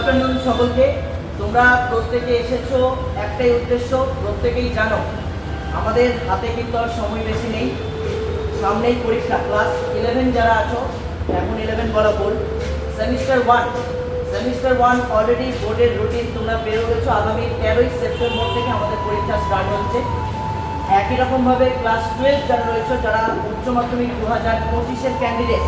Afternoon সকলকে। তোমরা প্রত্যেকে এসেছ, একটাই উদ্দেশ্য, প্রত্যেকেই জানো, আমাদের হাতে কিন্তু আর সময় বেশি নেই। সামনেই পরীক্ষা, ক্লাস ইলেভেন যারা আছো, এখন ইলেভেন বলা ভুল। Semester one semester one already বোর্ডের রুটিন তোমরা বেরো গেছো। আগামী তেরোই সেপ্টেম্বর থেকে আমাদের পরীক্ষা স্টার্ট হচ্ছে। একই রকমভাবে ক্লাস টুয়েলভ যারা রয়েছে, যারা উচ্চ মাধ্যমিক দু হাজার পঁচিশের ক্যান্ডিডেট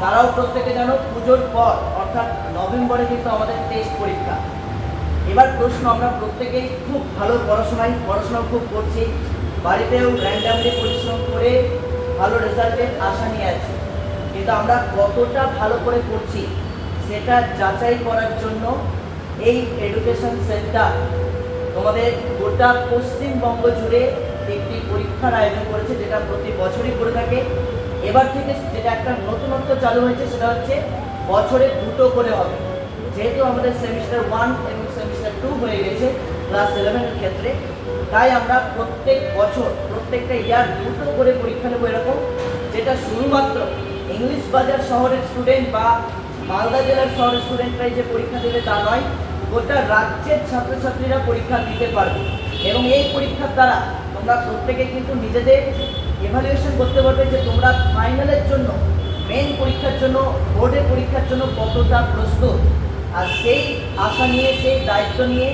তারাও প্রত্যেকে জানো, পুজোর পর অর্থাৎ নভেম্বরে কিন্তু আমাদের টেস্ট পরীক্ষা। এবার প্রশ্ন, আমরা প্রত্যেকেই খুব ভালো পড়াশোনায় পড়াশোনা খুব করছি। বাড়িতেও র্যান্ডামলি পরিশ্রম করে ভালো রেজাল্টের আশা নিয়ে আছি। কিন্তু আমরা কতটা ভালো করে করছি, সেটা যাচাই করার জন্য এই এডুকেশন সেন্টার তোমাদের গোটা পশ্চিমবঙ্গ জুড়ে একটি পরীক্ষার আয়োজন করেছে, যেটা প্রতি বছরই করে থাকে। এবার থেকে যেটা একটা নতুনত্ব চালু হয়েছে, সেটা হচ্ছে বছরে দুটো করে হবে। যেহেতু আমাদের সেমিস্টার ওয়ান এবং সেমিস্টার টু হয়ে গেছে ক্লাস ইলেভেনের ক্ষেত্রে, তাই আমরা প্রত্যেক বছর, প্রত্যেকটা ইয়ার দুটো করে পরীক্ষা নেব এরকম, যেটা শুধুমাত্র ইংলিশ বাজার শহরের স্টুডেন্ট বা মালদা জেলার শহরের স্টুডেন্টরাই যে পরীক্ষা দেবে তা নয়, গোটা রাজ্যের ছাত্রছাত্রীরা পরীক্ষা দিতে পারবে। এবং এই পরীক্ষার দ্বারা তোমরা প্রত্যেকে কিন্তু নিজেদের এভালুয়েশন করতে পারবে যে তোমরা ফাইনালের জন্য মেন পরীক্ষার জন্য বোর্ডের পরীক্ষার জন্য কতটা প্রস্তুত? আর সেই আশা নিয়ে, সেই দায়িত্ব নিয়ে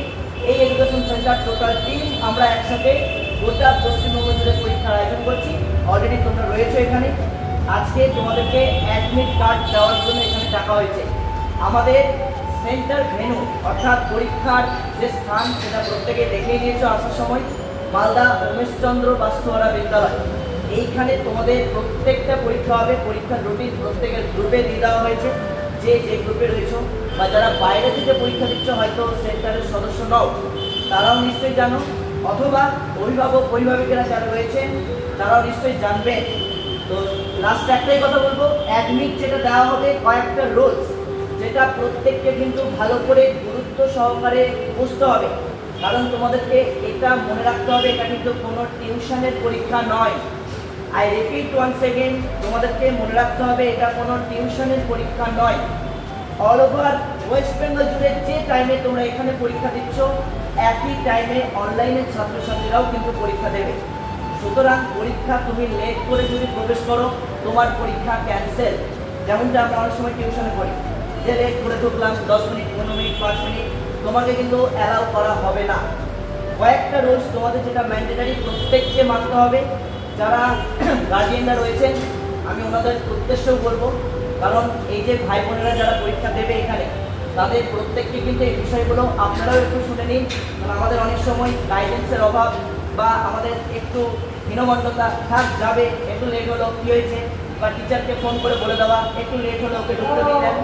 এই এডুকেশন সেন্টার টোটাল টিম আমরা একসাথে গোটা পশ্চিমবঙ্গ জুড়ে পরীক্ষার আয়োজন করছি। অলরেডি তোমরা রয়েছে এখানে। আজকে তোমাদেরকে অ্যাডমিট কার্ড দেওয়ার জন্য এখানে ডাকা হয়েছে। আমাদের সেন্টার ভেনু অর্থাৎ পরীক্ষার যে স্থান, সেটা প্রত্যেকে দেখেই নিয়েছো আসার সময়। মালদা উমেশচন্দ্র বাস্তুহারা বিদ্যালয়। এইখানে তোমাদের প্রত্যেকটা পরীক্ষা হবে, পরীক্ষার রুটিন প্রত্যেকের গ্রুপে দিয়ে দেওয়া হয়েছে। যে যে গ্রুপে রয়েছো, বা যারা বাইরে থেকে পরীক্ষা দিচ্ছ, হয়তো সেন্টারের সদস্য নও, তারাও নিশ্চয়ই জানো। অথবা অভিভাবক অভিভাবিকেরা যারা রয়েছেন তারাও নিশ্চয়ই জানবে। তো লাস্ট একটাই কথা বলব অ্যাডমিট যেটা দেওয়া হবে কয়েকটা রোলস যেটা প্রত্যেককে কিন্তু ভালো করে গুরুত্ব সহকারে বুঝতে হবে। কারণ তোমাদেরকে এটা মনে রাখতে হবে, এটা কিন্তু কোনো টিউশনের পরীক্ষা নয়। আই রিপিট ওয়ান সেকেন্ড তোমাদেরকে মনে রাখতে হবে, এটা কোনো টিউশনের পরীক্ষা নয়। অল ওভার ওয়েস্ট বেঙ্গল জুড়ে যে টাইমে তোমরা এখানে পরীক্ষা দিচ্ছ, একই টাইমে অনলাইনের ছাত্রছাত্রীরাও কিন্তু পরীক্ষা দেবে। সুতরাং পরীক্ষা তুমি লেট করে যদি প্রবেশ করো, তোমার পরীক্ষা ক্যান্সেল যেমনটা আমরা অনেক সময় টিউশনে করি যে লেট করে ঢুকলাম, দশ মিনিট, পনেরো মিনিট, পাঁচ মিনিট, তোমাকে কিন্তু অ্যালাউ করা হবে না। কয়েকটা রুলস তোমাদের যেটা ম্যান্ডেটারি প্রত্যেককে মানতে হবে। যারা গার্জিয়ানরা রয়েছেন, আমি ওনাদের উদ্দেশ্যও বলব, কারণ এই যে ভাই বোনেরা যারা পরীক্ষা দেবে এখানে, তাদের প্রত্যেককে কিন্তু এই বিষয়গুলো আপনারাও একটু শুনে নিন। কারণ আমাদের অনেক সময় গাইডেন্সের অভাব বা আমাদের একটু হীনমন্যতা থাক যাবে একটু লেট হলো কী হয়েছে, বা টিচারকে ফোন করে বলে দেওয়া, একটু লেট হলো ওকে ঢুকতে দিতেন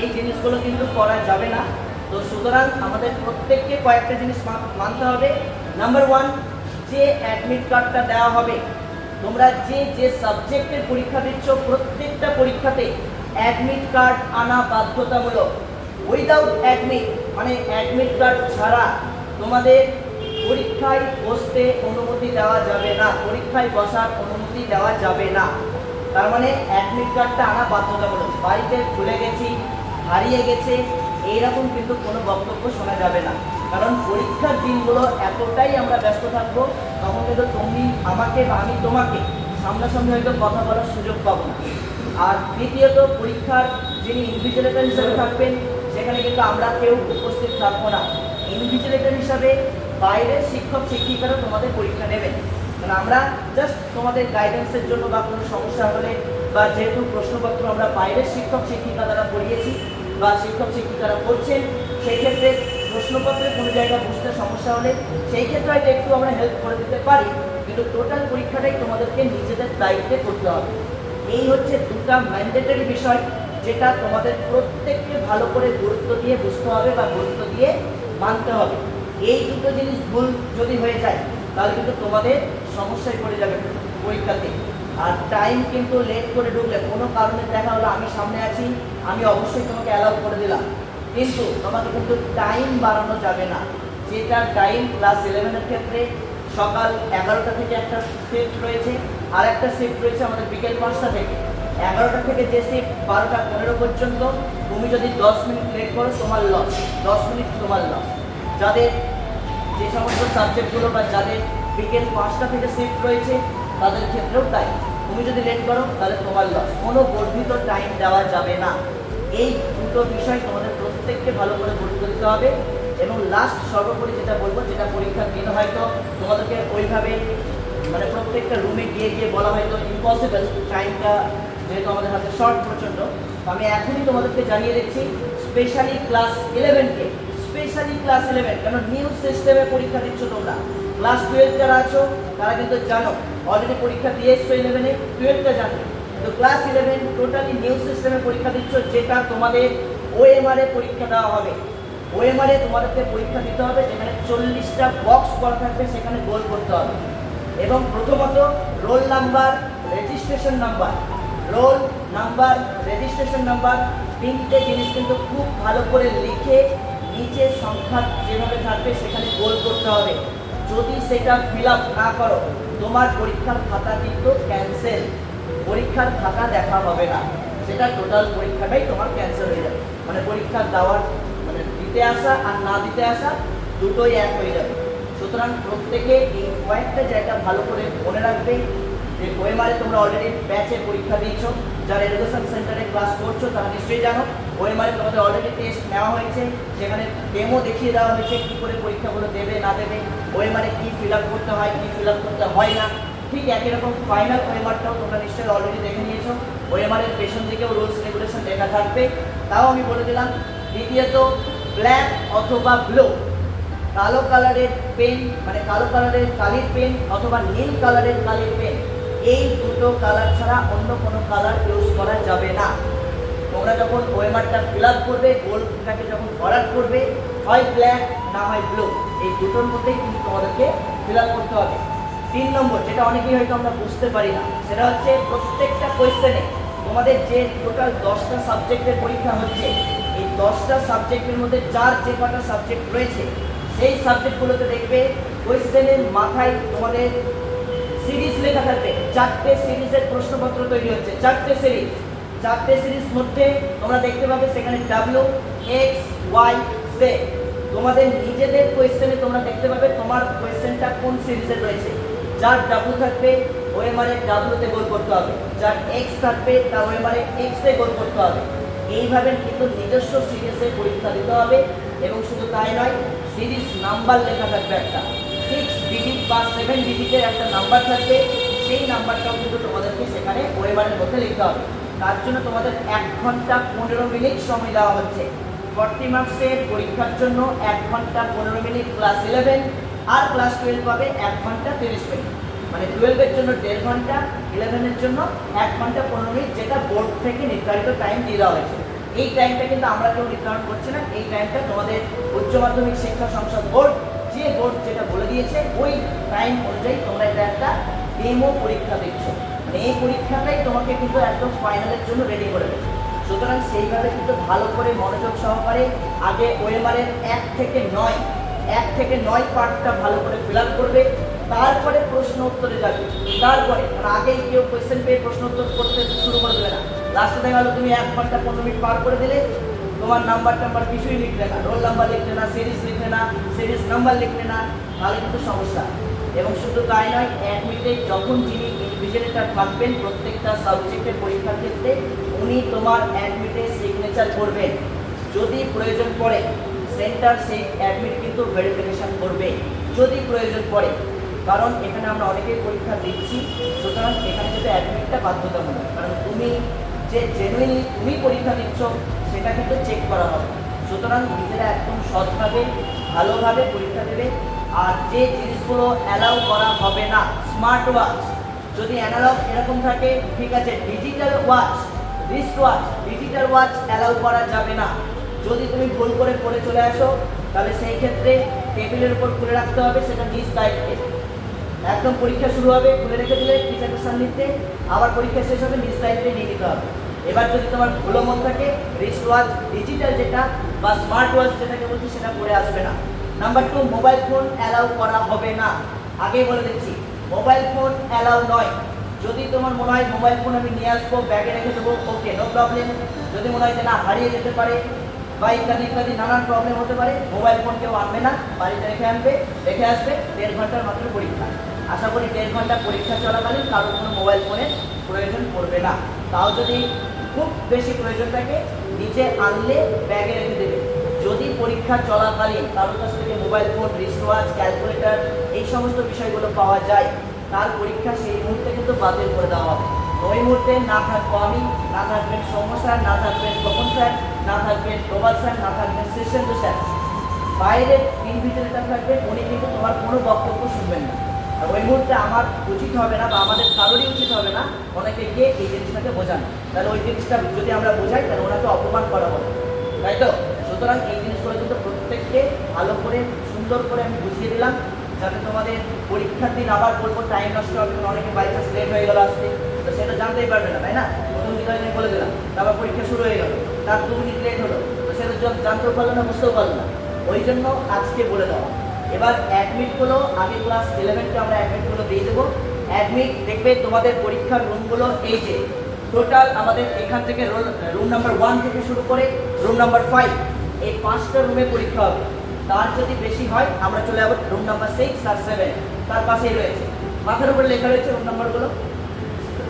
এই জিনিসগুলো কিন্তু করা যাবে না। তো সুতরাং আমাদের প্রত্যেককে কয়েকটা জিনিস মানতে হবে। নাম্বার ওয়ান যে অ্যাডমিট কার্ডটা দেওয়া হবে তোমরা যে যে সাবজেক্টের পরীক্ষা দিচ্ছ, প্রত্যেকটা পরীক্ষাতে অ্যাডমিট কার্ড আনা বাধ্যতামূলক। উইদাউট অ্যাডমিট মানে অ্যাডমিট কার্ড ছাড়া তোমাদের পরীক্ষায় বসতে অনুমতি দেওয়া যাবে না। পরীক্ষায় বসার অনুমতি দেওয়া যাবে না। তার মানে অ্যাডমিট কার্ডটা আনা বাধ্যতামূলক। বাড়িতে ভুলে গেছি, হারিয়ে গেছে, এইরকম কিন্তু কোনো বক্তব্য শোনা যাবে না। কারণ পরীক্ষার দিনগুলো এতটাই আমরা ব্যস্ত থাকব, তখন কিন্তু তুমি আমাকে বা আমি তোমাকে সামনাসামনি হয়তো কথা বলার সুযোগ পাবো না। আর দ্বিতীয়ত, পরীক্ষার যিনি ইনভিজিলেটর হিসেবে থাকবেন, সেখানে কিন্তু আমরা কেউ উপস্থিত থাকব না। ইনভিজিলেটর হিসাবে বাইরের শিক্ষক, শিক্ষিকারা তোমাদের পরীক্ষা নেবেন। মানে আমরা জাস্ট তোমাদের গাইডেন্সের জন্য বা কোনো সমস্যা হলে বা যেহেতু প্রশ্নপত্র আমরা বাইরের শিক্ষক, শিক্ষিকা দ্বারা পড়িয়েছি বা শিক্ষক, শিক্ষিকারা করছেন সেই ক্ষেত্রে প্রশ্নপত্রে কোনো জায়গা বুঝতে সমস্যা হলে সেই ক্ষেত্রে হয়তো একটু আমরা হেল্প করে দিতে পারি, কিন্তু টোটাল পরীক্ষাটাই তোমাদেরকে নিজেদের দায়িত্বে করতে হবে। এই হচ্ছে দুটা ম্যান্ডেটরি বিষয় যেটা তোমাদের প্রত্যেককে ভালো করে গুরুত্ব দিয়ে বুঝতে হবে বা গুরুত্ব দিয়ে মানতে হবে। এই দুটো জিনিস ভুল যদি হয়ে যায়, তাহলে কিন্তু তোমাদের সমস্যায় পড়ে যাবে পরীক্ষাতে। আর টাইম কিন্তু লেট করে ঢুকলে কোনো কারণে দেখা হলো আমি সামনে আছি, আমি অবশ্যই তোমাকে অ্যালাউ করে দিলাম। কিন্তু তোমাকে কিন্তু টাইম বাড়ানো যাবে না। যেটা টাইম ক্লাস ইলেভেনের ক্ষেত্রে সকাল এগারোটা থেকে একটা শিফট রয়েছে, আর একটা শিফট রয়েছে আমাদের বিকেল পাঁচটা থেকে। এগারোটা থেকে যে শিফট বারোটা পনেরো পর্যন্ত, তুমি যদি দশ মিনিট লেট করো, তোমার লস দশ মিনিট তোমার লস যাদের যে সমস্ত সাবজেক্টগুলো বা যাদের বিকেল পাঁচটা থেকে শিফট রয়েছে, তাদের ক্ষেত্রেও তাই। তুমি যদি লেট করো, তাহলে তোমার লস কোনো বর্ধিত টাইম দেওয়া যাবে না। এই দুটো বিষয় তোমাদের প্রত্যেককে ভালো করে গুরুত্ব দিতে হবে এবং লাস্ট সর্বোপরি যেটা বলব, যেটা পরীক্ষার দিন হয়তো তোমাদেরকে ওইভাবে মানে প্রত্যেকটা রুমে গিয়ে গিয়ে বলা হয়তো ইম্পসিবল টাইমটা যেহেতু আমাদের হাতে শর্ট প্রচণ্ড আমি এখনই তোমাদেরকে জানিয়ে দিচ্ছি স্পেশালি ক্লাস ইলেভেনকে স্পেশালি ক্লাস ইলেভেন কেন নিউ সিস্টেমে পরীক্ষা দিচ্ছ তোমরা? ক্লাস টুয়েলভ যারা আছো, তারা কিন্তু জানো অলরেডি পরীক্ষা দিয়ে এসছো ইলেভেনে টুয়েলভটা জানো। তো ক্লাস ইলেভেন টোটালি নিউ সিস্টেমে পরীক্ষা দিচ্ছ, যেটা তোমাদের ওএমআর পরীক্ষা দেওয়া হবে। ওএমআর এ তোমাদেরকে পরীক্ষা দিতে হবে, যেখানে চল্লিশটা বক্স করা থাকবে, সেখানে গোল করতে হবে। এবং প্রথমত roll number registration number roll number registration number তিনটে জিনিস কিন্তু খুব ভালো করে লিখে নিচে সংখ্যা যেভাবে থাকবে, সেখানে গোল করতে হবে। যদি সেটা ফিল না করো, তোমার পরীক্ষার খাতা কিন্তু ক্যান্সেল পরীক্ষার খাতা দেখা হবে না। সেটা টোটাল পরীক্ষাটাই তোমার ক্যান্সেল হয়ে যাবে। মানে পরীক্ষা দেওয়ার মানে দিতে আসা আর না দিতে আসা দুটোই এক হয়ে যাবে। সুতরাং প্রত্যেকে এই কয়েকটা জায়গা ভালো করে মনে রাখবে যে ওয়েমারে তোমরা অলরেডি ব্যাচে পরীক্ষা দিয়েছ। যারা এডুকেশন সেন্টারে ক্লাস করছ, তারা নিশ্চয়ই জানো ওয়েমারে তোমাদের অলরেডি টেস্ট নেওয়া হয়েছে। সেখানে ডেমো দেখিয়ে দেওয়া হয়েছে কী করে পরীক্ষাগুলো দেবে, না দেবে ওয়েমারে কী ফিল করতে হয়, কী ফিল করতে হয় না। ঠিক একই রকম ফাইনাল ওয়েমারটাও তোমরা নিশ্চয়ই অলরেডি দেখে নিয়েছো। ওয়েমারের পেছন দিকেও রুলস রেগুলেশন লেখা থাকবে। তাও আমি বলে দিলাম, দ্বিতীয়ত ব্ল্যাক অথবা ব্লু কালো কালারের পেন মানে কালো কালারের কালির পেন অথবা নীল কালারের কালির পেন এই দুটো কালার ছাড়া অন্য কোনো কালার ইউজ করা যাবে না। তোমরা যখন ওয়েমারটা ফিল আপ করবে গোলটাকে যখন ভরাট করবে, হয় ব্ল্যাক না হয় ব্লু এই দুটোর মধ্যেই কিন্তু তোমাদেরকে ফিল আপ করতে হবে। তিন নম্বর, যেটা অনেকেই হয়তো আমরা বুঝতে পারি না, সেটা হচ্ছে প্রত্যেকটা কোয়েশ্চেনে তোমাদের যে টোটাল দশটা সাবজেক্টের পরীক্ষা হচ্ছে, এই দশটা সাবজেক্টের মধ্যে যার যে কটা সাবজেক্ট রয়েছে, সেই সাবজেক্টগুলোতে দেখবে কোয়েশ্চেনের মাথায় তোমাদের সিরিজ লেখা থাকবে, চারটে সিরিজের প্রশ্নপত্র তৈরি হচ্ছে, চারটে সিরিজ চারটে সিরিজ মধ্যে তোমরা দেখতে পাবে সেখানে ডাব্লিউ এক্স ওয়াই জেড তোমাদের নিজেদের কোয়েশ্চেনে তোমরা দেখতে পাবে তোমার কোয়েশ্চেনটা কোন সিরিজে রয়েছে। যার ডাব্লু থাকবে ওএমআর এর ডাব্লুতে গোল করতে হবে। যার এক্স থাকবে, তার ওএমআর এর এক্সে গোল করতে হবে। এইভাবে কিন্তু নিজস্ব সিরিজে পরীক্ষা দিতে হবে এবং শুধু তাই নয় সিরিজ নাম্বার লেখা থাকবে একটা। সিক্স ডিজিট বা সেভেন ডিজিটের একটা নাম্বার থাকবে, সেই নাম্বারটাও কিন্তু তোমাদেরকে সেখানে ওয়েবারের মধ্যে লিখতে হবে। তার জন্য তোমাদের এক ঘণ্টা পনেরো মিনিট সময় দেওয়া হচ্ছে। ফর্টি মার্কসের পরীক্ষার জন্য এক ঘণ্টা পনেরো মিনিট ক্লাস ইলেভেন আর ক্লাস টুয়েলভ পাবে এক ঘণ্টা তিরিশ মিনিট মানে টুয়েলভের জন্য দেড় ঘণ্টা ইলেভেনের জন্য এক ঘণ্টা পনেরো মিনিট যেটা বোর্ড থেকে নির্ধারিত টাইম দিয়ে দেওয়া হয়েছে। এই টাইমটা কিন্তু আমরা কেউ নির্ধারণ করছি না। এই টাইমটা তোমাদের উচ্চ মাধ্যমিক শিক্ষা সংসদ বোর্ড যে বোর্ড যেটা বলে দিয়েছে, ওই টাইম অনুযায়ী তোমরা এটা একটা ডেমো পরীক্ষা দিচ্ছ। মানে এই পরীক্ষাটাই তোমাকে কিন্তু একদম ফাইনালের জন্য রেডি করে দেবে। সুতরাং সেইভাবে কিন্তু ভালো করে মনোযোগ সহকারে আগে ওয়েমারের এক থেকে নয় এক থেকে নয় পার্টটা ভালো করে ফিল করবে, তারপরে প্রশ্ন উত্তরে যাবে। তারপরে আগেই কেউ কোয়েশ্চেন পেয়ে প্রশ্ন উত্তর করতে শুরু করে দেবে না। লাস্টে দেখা গেলো তুমি এক ঘণ্টা পনেরো মিনিট পার করে দিলে, তোমার নাম্বার টাম্বার কিছুই লিখলে না। রোল নাম্বার লিখলে না সিরিজ লিখলে না সিরিজ নাম্বার লিখলে না, তাহলে কিন্তু সমস্যা। এবং শুধু তাই নয় এক মিনিটে যখন যিনি ইনভিজিলেটার থাকবেন প্রত্যেকটা সাবজেক্টের পরীক্ষার ক্ষেত্রে, উনি তোমার অ্যাডমিটে সিগনেচার করবেন। যদি প্রয়োজন পড়ে সেন্টার সেই অ্যাডমিট কিন্তু ভেরিফিকেশন করবে, যদি প্রয়োজন পড়ে। কারণ এখানে আমরা অনেকেই পরীক্ষা দিচ্ছি, সুতরাং এখানে কিন্তু অ্যাডমিটটা বাধ্যতামূলক। কারণ তুমি যে জেনুইনলি তুমি পরীক্ষা দিচ্ছ, সেটা কিন্তু চেক করা হবে। সুতরাং নিজেরা একদম সৎভাবে, ভালোভাবে পরীক্ষা দেবে। আর যে জিনিসগুলো অ্যালাউ করা হবে না স্মার্ট ওয়াচ যদি অ্যানালগ এরকম থাকে, ঠিক আছে digital watch wrist watch digital watch allow করা যাবে না। যদি তুমি ভুল করে পড়ে চলে আসো, তাহলে সেই ক্ষেত্রে টেবিলের উপর খুলে রাখতে হবে, সেটা নিজ দায়িত্বে। একদম পরীক্ষা শুরু হবে, খুলে রেখে দিলে টিচারের সান্নিধ্যে আবার পরীক্ষা শেষ হবে, নিজ দায়িত্বে নিয়ে নিতে হবে। এবার যদি তোমার ভুলো মন থাকে রিস্ট ওয়াচ ডিজিটাল যেটা, বা স্মার্ট ওয়াচ যেটাকে বলছি, সেটা পরে আসবে না। Number two mobile phone allow করা হবে না। আগেই বলে দিচ্ছি মোবাইল ফোন অ্যালাউ নয়। যদি তোমার মনে হয় মোবাইল ফোন আমি নিয়ে আসব ব্যাগে রেখে দেবো ওকে নো প্রবলেম যদি মনে হয় যে না, হারিয়ে যেতে পারে বা ইত্যাদি ইত্যাদি নানান প্রবলেম হতে পারে মোবাইল ফোন কেউ আনবে না, বাড়িতে রেখে আনবে, রেখে আসবে, দেড় ঘণ্টার মাত্র পরীক্ষা। আশা করি দেড় ঘণ্টা পরীক্ষা চলাকালীন কারোর কোনো মোবাইল ফোনের প্রয়োজন পড়বে না। তাও যদি খুব বেশি প্রয়োজন থাকে নিচে আনলে ব্যাগে রেখে দেবে। যদি পরীক্ষা চলাকালীন কারোর কাছ থেকে মোবাইল ফোন রিস্টওয়াচ ক্যালকুলেটর এই সমস্ত বিষয়গুলো পাওয়া যায়, তার পরীক্ষা সেই মুহূর্তে কিন্তু বাতিল করে দেওয়া হবে। ওই মুহূর্তে না থাকব আমি, না থাকবেন সৌম্য স্যার, না থাকবেন তপন স্যার, না থাকবেন প্রবাল স্যার, না থাকবেন শ্রেষ্ঠেন্দ্র স্যার। বাইরের ইনভিজিলেটার থাকবে, উনি কিন্তু তোমার কোনো বক্তব্য শুনবেন না। আর ওই মুহূর্তে আমার উচিত হবে না বা আমাদের কারোরই উচিত হবে না ওনাকে গিয়ে এই জিনিসটাকে বোঝানো। তাহলে ওই জিনিসটা যদি আমরা বোঝাই, তাহলে ওনাকে অপমান করা হবে। তাই তো? সুতরাং এই জিনিসগুলো কিন্তু প্রত্যেককে ভালো করে, সুন্দর করে আমি বুঝিয়ে দিলাম। যাতে তোমাদের পরীক্ষার দিন আবার বলব টাইম নষ্ট হবে অনেকে চান্স লেট হয়ে গেল আসতে। তো সেটা জানতেই পারবে না, তাই না? প্রথম দিন আমি বলে দিলাম, তারপর পরীক্ষা শুরু হয়ে গেল। তার দু মিনিট লেট হলো, তো সেটা জানতেও পারল না, বুঝতেও পারল না। ওই জন্য আজকে বলে দেওয়া। এবার অ্যাডমিট অ্যাডমিটগুলো আগে ক্লাস ইলেভেনকে আমরা অ্যাডমিটগুলো দিয়ে দেবো। অ্যাডমিট দেখবে তোমাদের পরীক্ষার রুমগুলো এই যে টোটাল আমাদের এখান থেকে রুম নাম্বার ওয়ান থেকে শুরু করে রুম নাম্বার ফাইভ এই পাঁচটা রুমে পরীক্ষা হবে। তার যদি বেশি হয়, আমরা চলে যাব রুম নাম্বার সিক্স আর সেভেন তার পাশেই রয়েছে। মাথার উপরে লেখা রয়েছে রুম নাম্বারগুলো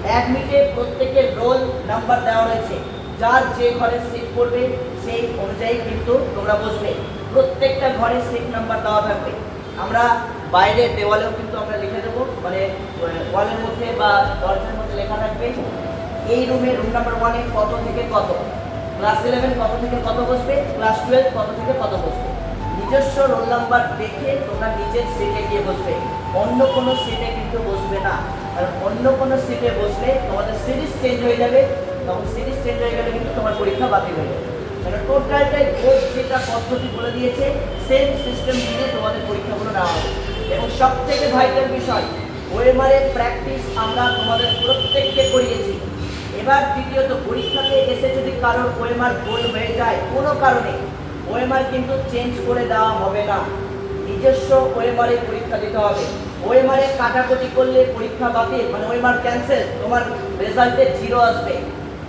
অ্যাডমিটে প্রত্যেকের রোল নাম্বার দেওয়া রয়েছে। যার যে ঘরে সিট পড়বে, সেই অনুযায়ী কিন্তু তোমরা বসবে। প্রত্যেকটা ঘরে সিট নাম্বার দেওয়া থাকবে। আমরা বাইরের দেওয়ালেও কিন্তু আমরা লিখে দেবো। মানে ওয়ালের মধ্যে বা দরজার মধ্যে লেখা থাকবে, এই রুমে রুম নাম্বার ওয়ানে কত থেকে কত? ক্লাস ইলেভেন কত থেকে কত বসবে? ক্লাস টুয়েলভ কত থেকে কত বসবে? নিজস্ব রোল নাম্বার দেখে তোমরা নিজের সিটে গিয়ে বসবে। অন্য কোনো সিটে কিন্তু বসবে না। কারণ অন্য কোনো সিটে বসলে তোমাদের সিরিজ চেঞ্জ হয়ে যাবে। তখন সিরিজ চেঞ্জ হয়ে গেলে কিন্তু তোমার পরীক্ষা বাতিল হয়ে যাবে। মানে টোটালটাই বোর্ড যেটা পদ্ধতি বলে দিয়েছে সেম সিস্টেম দিয়ে তোমাদের পরীক্ষাগুলো নেওয়া হবে। এবং সব থেকে ভাইটাল বিষয় ওয়েমারের প্র্যাকটিস আমরা তোমাদের প্রত্যেককে করিয়েছি। এবার দ্বিতীয়ত, পরীক্ষাতে এসে যদি কারোর ওয়েমার ভুল হয়ে যায়, কোনো কারণে ওয়েমার কিন্তু চেঞ্জ করে দেওয়া হবে না। নিজস্ব ওয়েমারে পরীক্ষা দিতে হবে। ওয়েমারে কাটাকুটি করলে পরীক্ষা বাতিল মানে ওয়েমার ক্যান্সেল তোমার রেজাল্টে জিরো আসবে।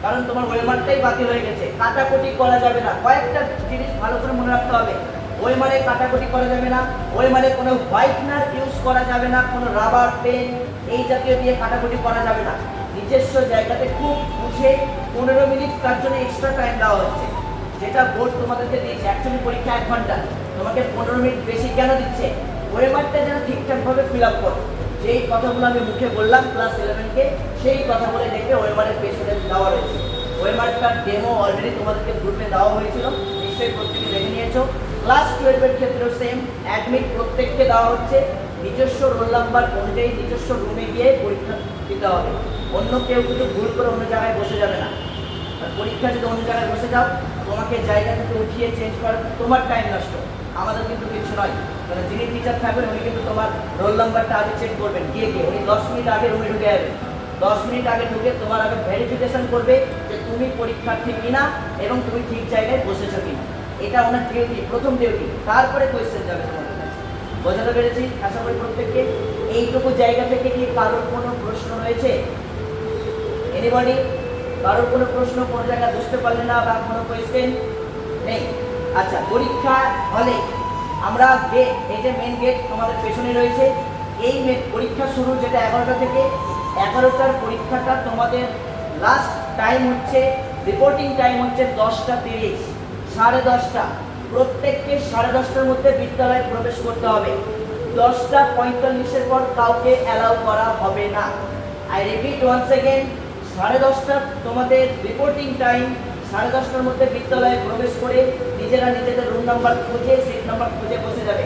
কারণ তোমার ওয়েমারটাই বাতিল হয়ে গেছে। কাটাকুটি করা যাবে না। কয়েকটা জিনিস ভালো করে মনে রাখতে হবে। ওয়েমারে কাটাকুটি করা যাবে না। ওয়েমারে কোনো হোয়াইটনার ইউজ করা যাবে না। কোনো রাবার পেন এই জাতীয় দিয়ে কাটাকুটি করা যাবে না। নিজস্ব জায়গাতে খুব বুঝে পনেরো মিনিট তার জন্য এক্সট্রা টাইম দেওয়া হচ্ছে। যেটা বোর্ড তোমাদেরকে দিয়েছে অ্যাকচুয়ালি পরীক্ষা এক ঘণ্টা। তোমাকে পনেরো মিনিট বেশি কেন দিচ্ছে? ওয়েমারটা যেন ঠিকঠাকভাবে ফিল আপ করো। যেই কথাগুলো আমি মুখে বললাম ক্লাস ইলেভেনকে সেই কথা বলে দেখবে ওয়েমারের পেছনে দেওয়া রয়েছে ওয়েমারটার ডেমো অলরেডি তোমাদেরকে গ্রুপে দেওয়া হয়েছিল। নিশ্চয়ই প্রত্যেকে দেখে নিয়েছো। ক্লাস টুয়েলভের ক্ষেত্রেও সেম অ্যাডমিট প্রত্যেককে দেওয়া হচ্ছে। নিজস্ব রোল নাম্বার অনুযায়ী নিজস্ব রুমে গিয়ে পরীক্ষা দিতে হবে। অন্য কেউ কিন্তু ভুল করে অন্য জায়গায় বসে যাবে না। পরীক্ষা যদি অন্য জায়গায় বসে যাও তোমাকে জায়গা থেকে উঠিয়ে চেঞ্জ করা তোমার টাইম নষ্ট। আমাদের কিন্তু কিছু নয়। মানে যিনি টিচার থাকবেন, উনি কিন্তু তোমার রোল নাম্বারটা আগে চেক করবেন। গিয়ে গিয়ে, উনি দশ মিনিট আগে রুমে ঢুকে যাবেন দশ মিনিট আগে ঢুকে তোমার আগে ভেরিফিকেশন করবে যে তুমি পরীক্ষার্থী কিনা এবং তুমি ঠিক জায়গায় বসেছো কিনা। এটা ওনার ডিউটি প্রথম ডিউটি তারপরে কোয়েশ্চেন যাবে তোমাদের কাছে। বোঝাতে পেরেছি? আশা করি প্রত্যেককে এইটুকু জায়গা থেকে কি কারোর কোনো প্রশ্ন রয়েছে? এনিবডি কারোর কোনো প্রশ্ন কোনো জায়গায় বুঝতে পারলে না বা কোনো কোয়েশ্চেন নেই। আচ্ছা পরীক্ষা হলে আমরা গেট এই যে মেন গেট তোমাদের পেছনে রয়েছে, এই পরীক্ষা শুরু যেটা এগারোটা থেকে, এগারোটার পরীক্ষাটা তোমাদের লাস্ট টাইম হচ্ছে রিপোর্টিং টাইম হচ্ছে দশটা তিরিশ, সাড়ে দশটা। প্রত্যেককে সাড়ে দশটার মধ্যে বিদ্যালয়ে প্রবেশ করতে হবে। দশটা পঁয়তাল্লিশের পর কাউকে অ্যালাউ করা হবে না। আই রিপিট ওয়ান সেকেন্ড সাড়ে দশটা তোমাদের রিপোর্টিং টাইম সাড়ে দশটার মধ্যে বিদ্যালয়ে প্রবেশ করে নিজেরা নিজেদের রুম নাম্বার খুঁজে সিট নাম্বার খুঁজে বসে যাবে।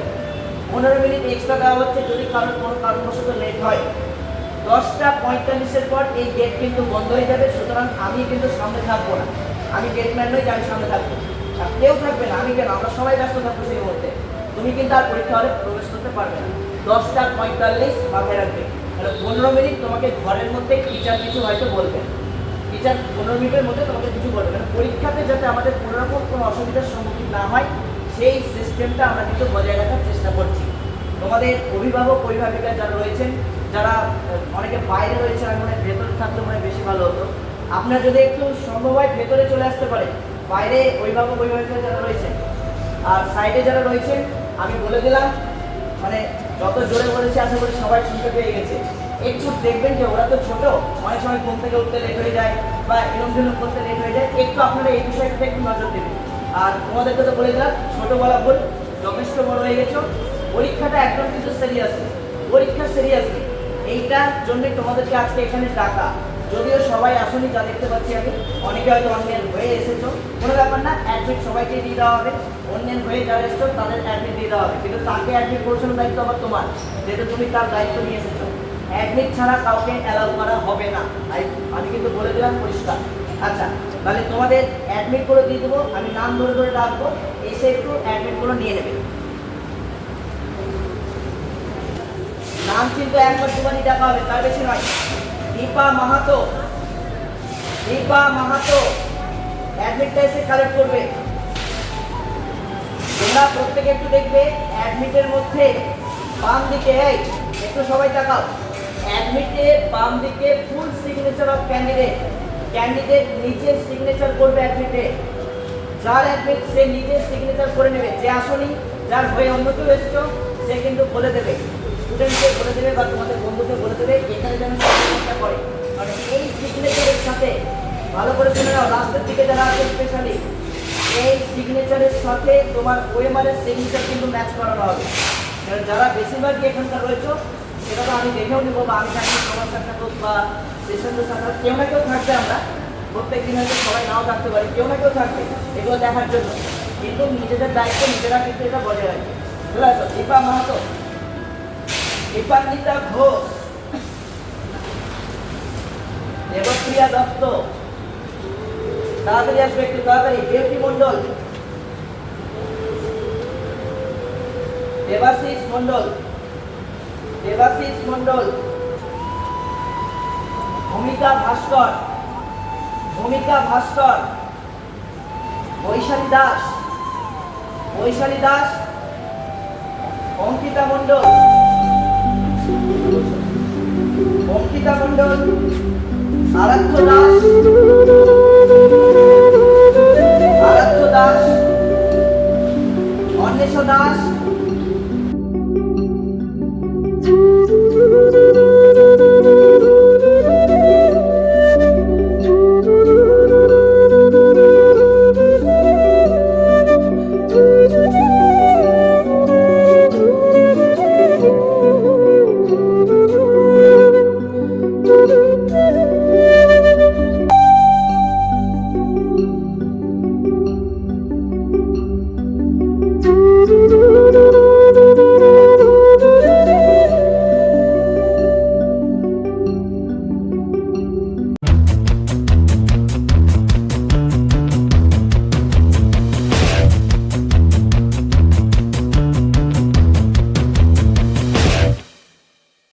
পনেরো মিনিট এক্সট্রা দেওয়া হচ্ছে যদি কারোর কোনো কারণবশত লেট হয়। দশটা পঁয়তাল্লিশের পর এই গেট কিন্তু বন্ধ হয়ে যাবে, সুতরাং আমি কিন্তু সামনে থাকব না। আমি গেটম্যান নই, আমি সামনে থাকব। আর কেউ থাকবে না, আমি কেন? আমরা সবাই ব্যস্ত থাকব সেই মুহূর্তে। তুমি কিন্তু আর পরীক্ষা হলে প্রবেশ করতে পারবে না। দশটা পঁয়তাল্লিশ মাথায় রাখবে। পনেরো মিনিট তোমাকে ঘরের মধ্যে টিচার কিছু হয়তো বলবেন টিচার পনেরো মিনিটের মধ্যে তোমাকে কিছু বলবে। মানে পরীক্ষাতে যাতে আমাদের কোনো রকম কোনো অসুবিধার সম্মুখীন না হয়, সেই সিস্টেমটা আমরা কিন্তু বজায় রাখার চেষ্টা করছি। তোমাদের অভিভাবক অভিভাবিকা যারা রয়েছেন, যারা অনেকে বাইরে রয়েছে আমি মনে ভেতরে থাকলে মনে বেশি ভালো হতো। আপনার যদি একটু সম্ভব হয় ভেতরে চলে আসতে পারে বাইরে অভিভাবক অভিভাবিকা যারা রয়েছেন, আর সাইডে যারা রয়েছেন, আমি বলে দিলাম মানে যত জোরে বলেছি, আশা করি সবাই শুনতে পেয়ে গেছে। একটু দেখবেন যে ওরা তো ছোট, অনেক সময় ঘুম থেকে উঠতে লেট হয়ে যায় বা এরম ঝুলুম করতে লেট হয়ে যায়। একটু আপনারা এই বিষয়টাতে একটু নজর দেবেন। আর তোমাদেরকে তো বলে দিলাম ছোটোবেলা ভুল, যথেষ্ট বড় হয়ে গেছো। পরীক্ষাটা একদম কিন্তু সিরিয়াস পরীক্ষা সিরিয়াসলি এইটার জন্য তোমাদেরকে আজকে এখানে ডাকা। যদিও সবাই আসনি যা দেখতে পাচ্ছি আমি অনেকে হয়তো অন্যের হয়ে এসেছ। কোনো ব্যাপার না অ্যাডমিট সবাইকে দিয়ে দেওয়া হবে। অন্যের হয়ে যারা এসছো, তাদের অ্যাডমিট দিয়ে দেওয়া হবে। কিন্তু তাকে অ্যাডমিট পৌঁছানোর দায়িত্ব আবার তোমার, যেহেতু তুমি তার দায়িত্ব নিয়ে এসেছ। অ্যাডমিট ছাড়া কাউকে অ্যালাউ করা হবে না। আমি কিন্তু বলে দিলাম, পরিষ্কার। আচ্ছা তাহলে তোমাদের অ্যাডমিট করে দিয়ে দেবো। আমি নাম ধরে ধরে রাখব। এসে একটু অ্যাডমিটগুলো নিয়ে নেবে। নাম কিন্তু একবার দুবারই ডাকা হবে, তার বেশি নয়। দীপা মাহাতো। দীপা মাহাতো অ্যাডমিটটা এসে কালেক্ট করবে। তোমরা প্রত্যেকে একটু দেখবে অ্যাডমিটের মধ্যে বাম দিকে, এই, একটু সবাই তাকাও। অ্যাডমিটে বাম দিকে full signature of candidate candidate নিজে সিগনেচার করবে অ্যাডমিটে যার অ্যাডমিট সে নিজে সিগনেচার করে নেবে। যে আসনি, যার হয়ে অন্য কেউ এসছো, সে কিন্তু বলে দেবে। স্টুডেন্টকে বলে দেবে বা তোমাদের বন্ধুকে বলে দেবে এখানে যেন সিগনেচারটা করে। মানে এই সিগনেচারের সাথে, ভালো করে শুনে লাস্টের দিকে যারা আছে স্পেশালি এই সিগনেচারের সাথে তোমার ওয়েমারের সিগনেচার কিন্তু ম্যাচ করানো হবে। যারা বেশিরভাগই এখানকার রয়েছে, সেটা তো আমি দেখেও নিবো বা আমি থাকি সমাজ সাক্ষাৎ হোক বা সেশনের সাক্ষাৎ কেউ না কেউ থাকবে আমরা। প্রত্যেক দিন হয়তো সবাই নাও থাকতে পারি, কেউ না কেউ থাকবে, এগুলো দেখার জন্য। কিন্তু নিজেদের দায়িত্ব নিজেরা কিন্তু এটা বজায় রাখবে। বুঝতে পারছ? দীপা মাহাতো দীপান্বিতা ঘোষ। দেবপ্রিয়া দত্ত। তাড়াতাড়ি আসবে একটু, তাড়াতাড়ি। বিউটি মন্ডল দেবাশিস মন্ডল দেবাশিস মন্ডল ভূমিকা ভাস্কর। ভূমিকা ভাস্কর। বৈশালী দাস। বৈশালী দাস। অঙ্কিতা মন্ডল অঙ্কিতা মন্ডল আরাধ্য দাস আরাধ্য দাস অন্বেষ দাস